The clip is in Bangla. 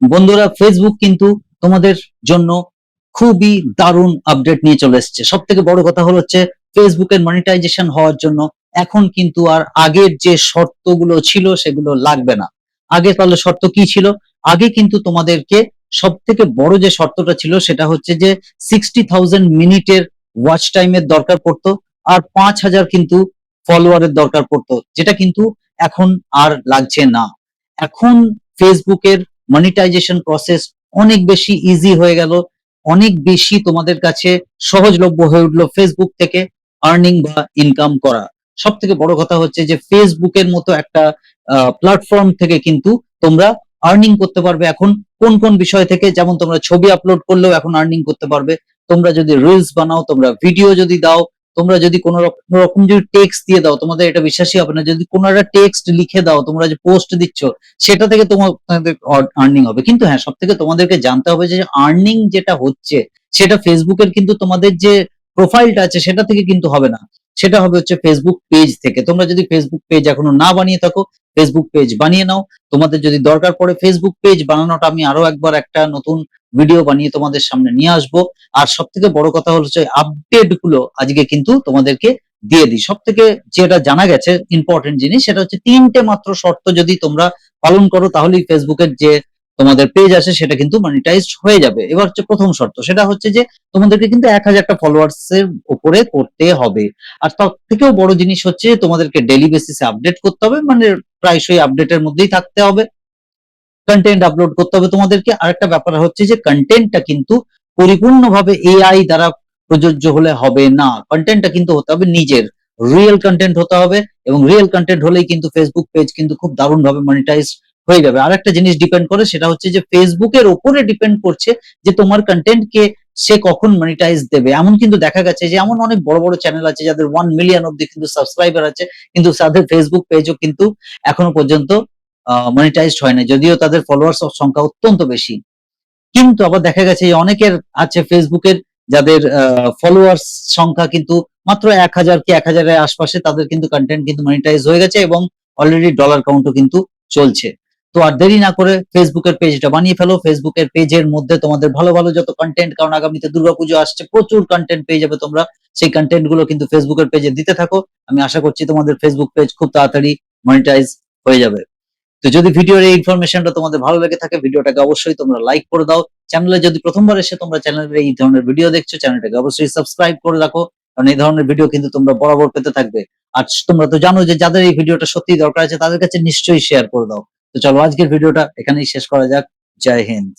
বন্ধুরা ফেসবুক কিন্তু তোমাদের জন্য খুবই দারুণ আপডেট নিয়ে চলে এসেছে। সব থেকে বড় কথা হলো হচ্ছে ফেসবুকের মনিটাইজেশন হওয়ার জন্য এখন কিন্তু আর আগের যে শর্তগুলো ছিল সেগুলো লাগবে না। আগে তাহলে শর্ত কি ছিল? আগে কিন্তু তোমাদেরকে সব থেকে বড় যে শর্তটা ছিল সেটা হচ্ছে যে সিক্সটি থাউজেন্ড মিনিটের ওয়াচ টাইমের দরকার পড়তো আর পাঁচ হাজার কিন্তু ফলোয়ারের দরকার পড়তো, যেটা কিন্তু এখন আর লাগছে না। এখন ফেসবুকের মনিটাইজেশন প্রসেস অনেক বেশি ইজি হয়ে গেল। অনেক বেশি তোমাদের কাছে সহজলভ্য হয়ে উঠল ফেসবুক থেকে আর্নিং বা ইনকাম করা। সব থেকে বড় কথা হচ্ছে যে ফেসবুকের মতো একটা প্ল্যাটফর্ম থেকে কিন্তু তোমরা আর্নিং করতে পারবে এখন কোন কোন বিষয় থেকে। যেমন তোমরা ছবি আপলোড করলেও এখন আর্নিং করতে পারবে। তোমরা যদি রিলস বানাও, তোমরা ভিডিও যদি দাও তোমরা যদি কোনো রকম যদি টেক্সট দিয়ে দাও, তোমাদের এটা বিশ্বাসই হবে না। যদি কোনো একটা টেক্সট লিখে দাও, তোমরা যে পোস্ট দিচ্ছ, সেটা থেকে তোমাদের আর্নিং হবে। কিন্তু হ্যাঁ সব থেকে তোমাদেরকে জানতে হবে যে আর্নিং যেটা হচ্ছে, সেটা ফেসবুকের কিন্তু তোমাদের যে প্রোফাইলটা আছে, সেটা থেকে কিন্তু হবে না। সেটা হবে হচ্ছে ফেসবুক পেজ থেকে। তোমরা যদি ফেসবুক পেজ এখনও না বানিয়ে থাকো ফেসবুক পেজ বানিয়ে নাও। তোমাদের যদি দরকার পড়ে ফেসবুক পেজ বানানোটা, আমি আরও একবার একটা নতুন ভিডিও বানিয়ে তোমাদের সামনে নিয়ে আসব। আর সব থেকে বড় কথা হলো যে আপডেটগুলো আজকে কিন্তু তোমাদেরকে দিয়ে দিই। সব থেকে যেটা জানা গেছে ইম্পর্টেন্ট জিনিস, সেটা হচ্ছে তিনটে মাত্র শর্ত যদি তোমরা পালন করো, তাহলেই ফেসবুকের যে তোমাদের পেজ আছে, সেটা কিন্তু মনিটাইজড হয়ে যাবে। এবার হচ্ছে প্রথম শর্ত, সেটা হচ্ছে যে, তোমাদেরকে কিন্তু এক হাজারটা ফলোয়ার্স এর উপরে করতে হবে। আর তার থেকেও বড় জিনিস হচ্ছে তোমাদেরকে ডেলি বেসিসে আপডেট করতে হবে। মানে প্রায়শই আপডেটের মধ্যেই থাকতে হবে। কন্টেন্ট আপলোড করতে হবে। তোমাদেরকে আরেকটা ব্যাপার হচ্ছে যে কন্টেন্টটা কিন্তু পরিপূর্ণভাবে এআই দ্বারা প্রযোজ্য হলে হবে না। কন্টেন্টটা কিন্তু হতে হবে নিজের। রিয়েল কন্টেন্ট হতে হবে এবং রিয়েল কন্টেন্ট হলেই কিন্তু ফেসবুক পেজ কিন্তু খুব দারুণ ভাবে মনিটাইজ হয়ে যাবে। আরেকটা জিনিস ডিপেন্ড করে সেটা হচ্ছে যে ফেসবুকের ওপরে ডিপেন্ড করছে যে তোমার কন্টেন্টকে সে কখন মনিটাইজ দেবে। এমন কিন্তু দেখা গেছে যে এমন অনেক বড় বড় চ্যানেল আছে যাদের ওয়ান মিলিয়ন অব্দি কিন্তু সাবস্ক্রাইবার আছে, কিন্তু তাদের ফেসবুক পেজও কিন্তু এখনও পর্যন্ত মনিটাইজড হয় না যদিও তাদের ফলোয়ার্স সংখ্যা অত্যন্ত বেশি। কিন্তু আবার দেখা গেছে অনেকের আছে ফেসবুকের যাদের ফলোয়ার্স সংখ্যা কিন্তু মাত্র এক হাজার কি এক হাজারের আশপাশে, তাদের কিন্তু কন্টেন্ট কিন্তু মনিটাইজ হয়ে গেছে এবং অলরেডি ডলার কাউন্টও কিন্তু চলছে। তো আর দেরি না করে ফেসবুকের পেজটা বানিয়ে ফেলো। ফেসবুকের পেজের মধ্যে তোমাদের ভালো ভালো যত কন্টেন্ট কারণ আগামীতে দুর্গাপুজো আসছে, প্রচুর কন্টেন্ট পেয়ে যাবে তোমরা। সেই কন্টেন্টগুলো কিন্তু ফেসবুকের পেজে দিতে থাকো। আমি আশা করছি তোমাদের ফেসবুক পেজ খুব তাড়াতাড়ি মনিটাইজ হয়ে যাবে। তো যদি ভিডিওর এই ইনফরমেশনটা তোমাদের ভালো লেগে থাকে, ভিডিওটাকে অবশ্যই তোমরা লাইক করে দাও। চ্যানেলে যদি প্রথমবার এসে তোমরা চ্যানেলের এই ধরনের ভিডিও দেখছ চ্যানেলটাকে অবশ্যই সাবস্ক্রাইব করে রাখো, কারণ এই ধরনের ভিডিও কিন্তু তোমরা বরাবর পেতে থাকবে। আর তোমরা তো জানো যে যাদের এই ভিডিওটা সত্যি দরকার আছে, তাদের কাছে নিশ্চয়ই শেয়ার করে দাও। তো চলো আজকের ভিডিওটা এখানেই শেষ করা যাক। জয় হিন্দ।